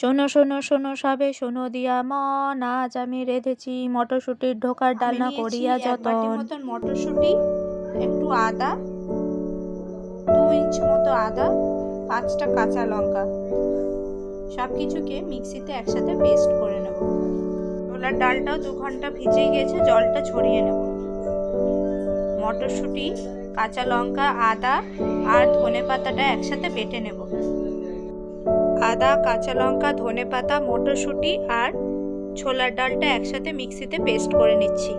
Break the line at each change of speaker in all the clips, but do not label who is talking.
শোনো শোনো শোনো সবে শোনো দিয়া। মন আজ আমি রেঁধেছি মটরশুটির ঢোকার ডালনা করিয়া
বাটির মতন মটরশুঁটি একটু আদা দু ইঞ্চ মতো আদা পাঁচটা কাঁচা লঙ্কা। সব কিছুকে মিক্সিতে একসাথে পেস্ট করে নেব। ছোলার ডালটাও দু ঘণ্টা ভিজে গেছে জলটা ছড়িয়ে নেব। মটরশুঁটি কাঁচা লঙ্কা আদা আর ধনে পাতাটা একসাথে বেটে নেব। আদা, কাঁচা লঙ্কা ধনে পাতা মটরশুঁটি আর ছোলার ডালটা একসাথে মিক্সিতে পেস্ট করে নিচ্ছি।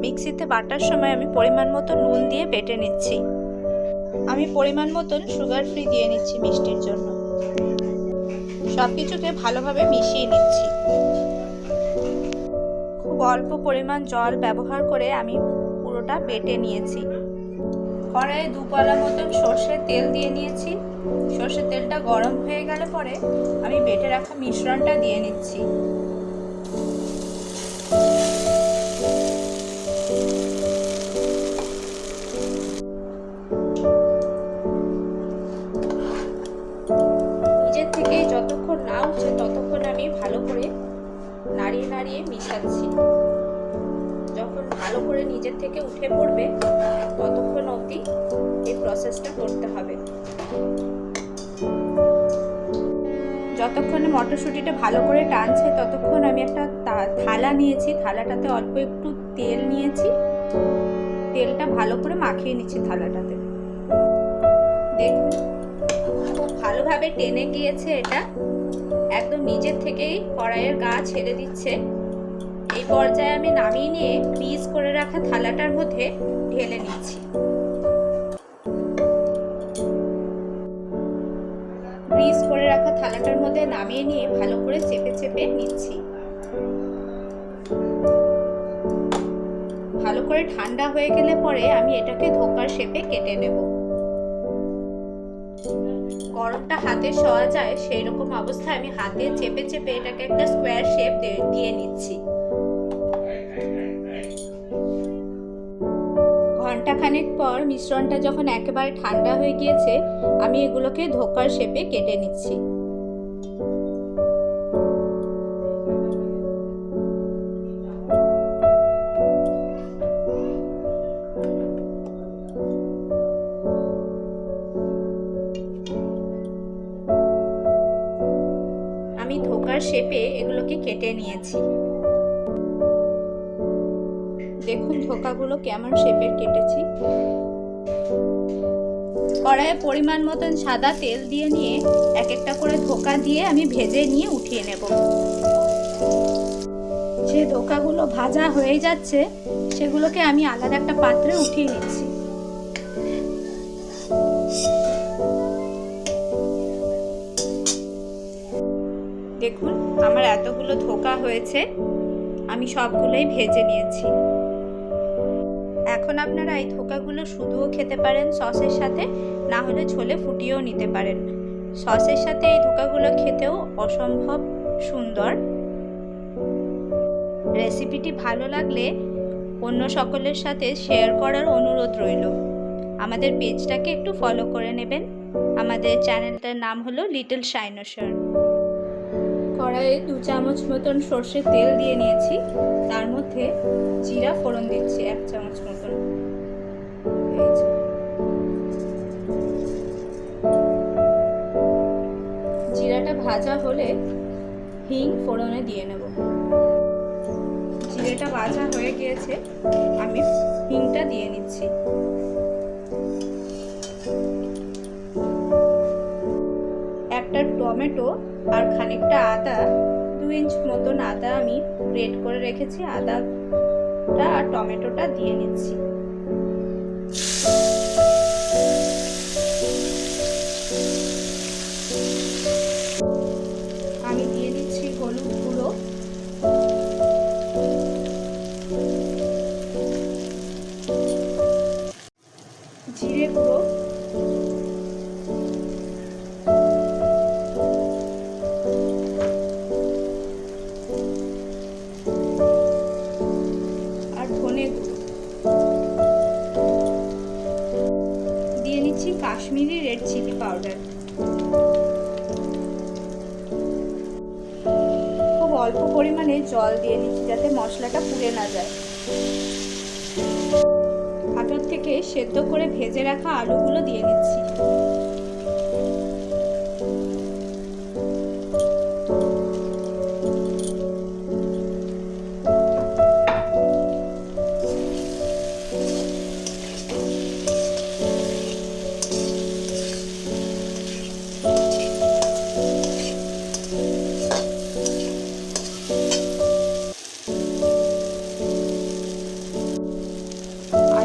মিক্সিতে বাটার সময় আমি পরিমাণ মতো নুন দিয়ে বেটে নিচ্ছি। আমি পরিমাণ মতন সুগার ফ্রি দিয়ে নিচ্ছি মিষ্টির জন্য। সব কিছুকে ভালোভাবে মিশিয়ে নিচ্ছি। খুব অল্প পরিমাণ জল ব্যবহার করে আমি পুরোটা বেটে নিয়েছি। কড়াইয়ে দু কলা মতন সর্ষের তেল দিয়ে নিয়েছি। সর্ষের তেলটা গরম হয়ে গেলে পরে আমি বেটে রাখা মিশ্রণটা দিয়ে নিচ্ছি। নিজের থেকে যতক্ষণ না উঠছে ততক্ষণ আমি ভালো করে নাড়িয়ে নাড়িয়ে মিশাচ্ছি। যখন ভালো করে নিজের থেকে উঠে পড়বে, ততক্ষণ অবধি এই প্রসেসটা করতে হবে। যতক্ষণে মটরশুঁটিটা ভালো করে টানছে, ততক্ষণ আমি একটা থালা নিয়েছি। থালাটাতে অল্প একটু তেল নিয়েছি। তেলটা ভালো করে মাখিয়ে নিচ্ছি থালাটাতে। দেখুন, খুব ভালোভাবে টেনে গিয়েছে এটা। একদম নিজের থেকেই কড়াইয়ের গা ছেড়ে দিচ্ছে। এই পর্যায়ে আমি নামিয়ে নিয়ে গ্রিজ করে রাখা থালাটার মধ্যে ঢেলে নিচ্ছি। গ্রিজ করে রাখা থালাটার মধ্যে নামিয়ে নিয়ে ভালো করে চেপে চেপে নিচ্ছি। ভালো করে ঠান্ডা হয়ে গেলে পরে আমি এটাকে ধোকার শেপে কেটে নেব। গরমটা হাতে সওয়া যায় সেই রকম অবস্থায় আমি হাতে চেপে চেপে এটাকে একটা স্কোয়ার শেপ দিয়ে নিচ্ছি। ঘন্টাখানেক পর মিশ্রণটা যখন একেবারে ঠান্ডা হয়ে গিয়েছে, আমি এগুলোকে ধোকার শেপে কেটে নিচ্ছি। আমি ধোকার শেপে এগুলোকে কেটে নিয়েছি। দেখুন ধোকাগুলো কেমন শেপের কেটেছি। কড়াইয়ে পরিমাণ মতন সাদা তেল দিয়ে নিয়ে এক একটা করে ধোকা দিয়ে আমি ভেজে নিয়ে উঠিয়ে নেব। যে ধোকাগুলো ভাজা হয়ে যাচ্ছে, সেগুলোকে আমি আলাদা একটা পাত্রে উঠিয়ে নিচ্ছি। দেখুন, আমার এতগুলো ধোকা হয়েছে, আমি সবগুলোই ভেজে নিয়েছি। এখন আপনারা এই ধোকাগুলো শুধুও খেতে পারেন সসের সাথে, না হলে ছোলে ফুটিয়েও নিতে পারেন। সসের সাথে এই ধোকাগুলো খেতেও অসম্ভব সুন্দর। রেসিপিটি ভালো লাগলে অন্য সকলের সাথে শেয়ার করার অনুরোধ রইল। আমাদের পেজটাকে একটু ফলো করে নেবেন। আমাদের চ্যানেলটার নাম হলো লিটল শাইনোসার কড়াইয়ে দু চামচ মতন সর্ষের তেল দিয়ে নিয়েছি। তার মধ্যে জিরা ফোড়ন দিচ্ছি, এক চামচ মতন। ভাজা হলে হিং ফোড়নে দিয়ে নেব। জিরেটা ভাজা হয়ে গিয়েছে, আমি হিংটা দিয়ে নিচ্ছি। একটা টমেটো আর খানিকটা আদা, দু ইঞ্চ মতন আদা আমি গ্রেট করে রেখেছি, আদাটা আর টমেটোটা দিয়ে নিচ্ছি। জিরে গুঁড়ো আর ধনে দিয়ে নিচ্ছি কাশ্মীরি রেড চিলি পাউডার। খুব অল্প পরিমাণে জল দিয়ে নিচ্ছি যাতে মশলাটা পুড়ে না যায়। থেকে সেদ্ধ করে ভেজে রাখা আলুগুলো দিয়ে নিচ্ছি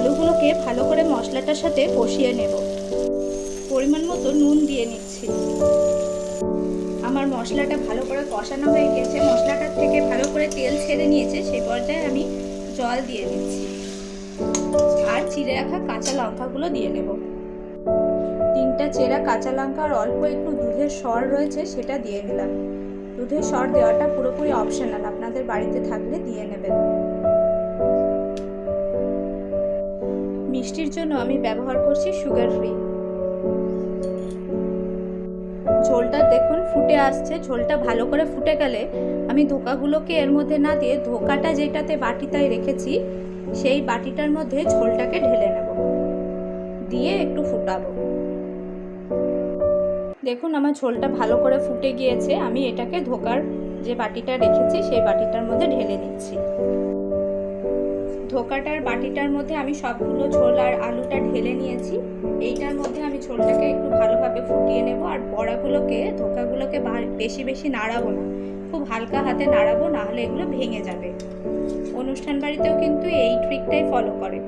আলুগুলোকে ভালো করে মশলাটার সাথে কষিয়ে নেব। পরিমাণ মতো নুন দিয়ে নিচ্ছি। আমার মশলাটা ভালো করে কষানো হয়ে গেছে। মশলাটার থেকে ভালো করে তেল ছেড়ে নিয়েছে, সেই পর্যায়ে আমি জল দিয়ে দিচ্ছি। আর চিড়ে রাখা কাঁচা লঙ্কাগুলো দিয়ে নেব। তিনটা চেরা কাঁচা লঙ্কা আর অল্প একটু দুধের সর রয়েছে, সেটা দিয়ে নিলাম দুধের সর দেওয়াটা পুরোপুরি অপশনাল আপনাদের বাড়িতে থাকলে দিয়ে নেবেন। মিষ্টির জন্য আমি ব্যবহার করছি সুগার ফ্রি। ঝোলটা দেখুন, ফুটে আসছে। ঝোলটা ভালো করে ফুটে গেলে আমি ধোকাগুলোকে এর মধ্যে না দিয়ে ধোকাটা যেটাতে বাটিটায় রেখেছি, সেই বাটিটার মধ্যে ঝোলটাকে ঢেলে নেব। দিয়ে একটু ফুটাবো। দেখুন, আমার ঝোলটা ভালো করে ফুটে গিয়েছে। আমি এটাকে ধোকার যে বাটিটা রেখেছি, সেই বাটিটার মধ্যে ঢেলে নিচ্ছি। ধোকাটার বাটিটার মধ্যে আমি সবগুলো ঝোল আর আলুটা ঢেলে নিয়েছি। এইটার মধ্যে আমি ঝোলটাকে একটু ভালোভাবে ফুটিয়ে নেব আর বড়াগুলোকে, ধোকাগুলোকে বেশি বেশি নাড়াবো না। খুব হালকা হাতে নাড়াবো না হলে এগুলো ভেঙে যাবে। অনুষ্ঠান বাড়িতেও কিন্তু এই ট্রিকটাই ফলো করে।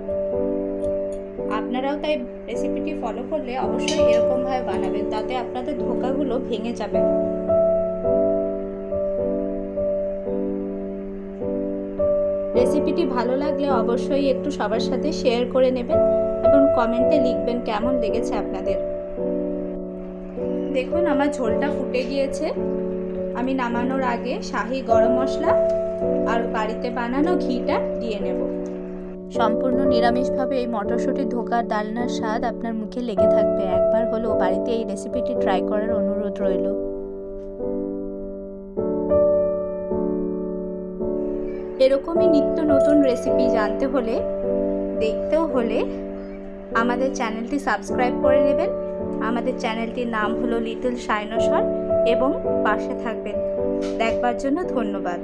আপনারাও তাই রেসিপিটি ফলো করলে অবশ্যই এরকমভাবে বানাবেন, তাতে আপনাদের ধোকাগুলো ভেঙে যাবে না। রেসিপিটি ভালো লাগলে অবশ্যই একটু সবার সাথে শেয়ার করে নেবেন এবং কমেন্টে লিখবেন কেমন লেগেছে আপনাদের। দেখুন, আমার ঝোলটা ফুটে গিয়েছে। আমি নামানোর আগে শাহি গরম মশলা আর বাড়িতে বানানো ঘিটা দিয়ে নেব।
সম্পূর্ণ নিরামিষভাবে এই মটরশুঁটির ধোকার ডালনার স্বাদ আপনার মুখে লেগে থাকবে। একবার হলেও বাড়িতে এই রেসিপিটি ট্রাই করার অনুরোধ রইল।
এরকমই নিত্য নতুন রেসিপি জানতে হলে, দেখতেও হলে আমাদের চ্যানেলটি সাবস্ক্রাইব করে নেবেন। আমাদের চ্যানেলটির নাম হলো লিটল সাইনোসর এবং পাশে থাকবেন। দেখবার জন্য ধন্যবাদ।